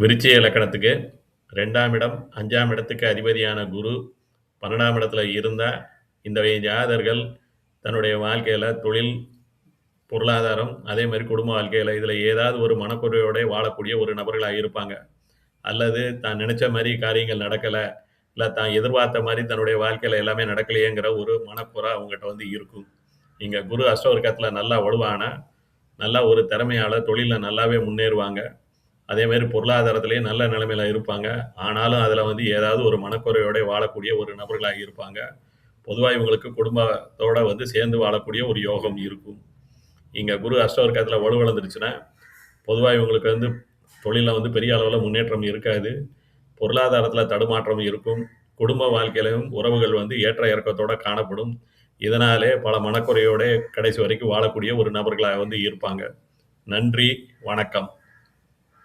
விருச்சிய இலக்கணத்துக்கு ரெண்டாம் இடம் அஞ்சாம் இடத்துக்கு அதிபதியான குரு பன்னெண்டாம் இடத்துல இருந்தால் இந்த ஜாதகர்கள் தன்னுடைய வாழ்க்கையில் தொழில் பொருளாதாரம் அதே மாதிரி குடும்ப வாழ்க்கையில் இதில் ஏதாவது ஒரு மனக்குறையோட வாழக்கூடிய ஒரு நபர்களாக இருப்பாங்க. அல்லது தான் நினச்ச மாதிரி காரியங்கள் நடக்கலை இல்லை தான் எதிர்பார்த்த மாதிரி தன்னுடைய வாழ்க்கையில் எல்லாமே நடக்கலையேங்கிற ஒரு மனக்குறை அவங்ககிட்ட வந்து இருக்கும். இங்கே குரு அஷ்டவர்க்கத்தில் நல்லா வலுவான நல்லா ஒரு திறமையால் தொழிலில் நல்லாவே முன்னேறுவாங்க. அதேமாரி பொருளாதாரத்திலேயே நல்ல நிலைமையில் இருப்பாங்க. ஆனாலும் அதில் வந்து ஏதாவது ஒரு மனக்குறையோட வாழக்கூடிய ஒரு நபர்களாக இருப்பாங்க. பொதுவாக இவங்களுக்கு குடும்பத்தோடு வந்து சேர்ந்து வாழக்கூடிய ஒரு யோகம் இருக்கும். இங்கே குரு அஷ்டவர்க்கத்தில் வலுவளர்ந்துருச்சுன்னா பொதுவாக இவங்களுக்கு வந்து தொழிலில் வந்து பெரிய அளவில் முன்னேற்றம் இருக்காது. பொருளாதாரத்தில் தடுமாற்றம் இருக்கும். குடும்ப வாழ்க்கையிலும் உறவுகள் வந்து ஏற்ற இறக்கத்தோடு காணப்படும். இதனாலே பல மனக்குறையோட கடைசி வரைக்கும் வாழக்கூடிய ஒரு நபர்களாக வந்து இருப்பாங்க. நன்றி வணக்கம்.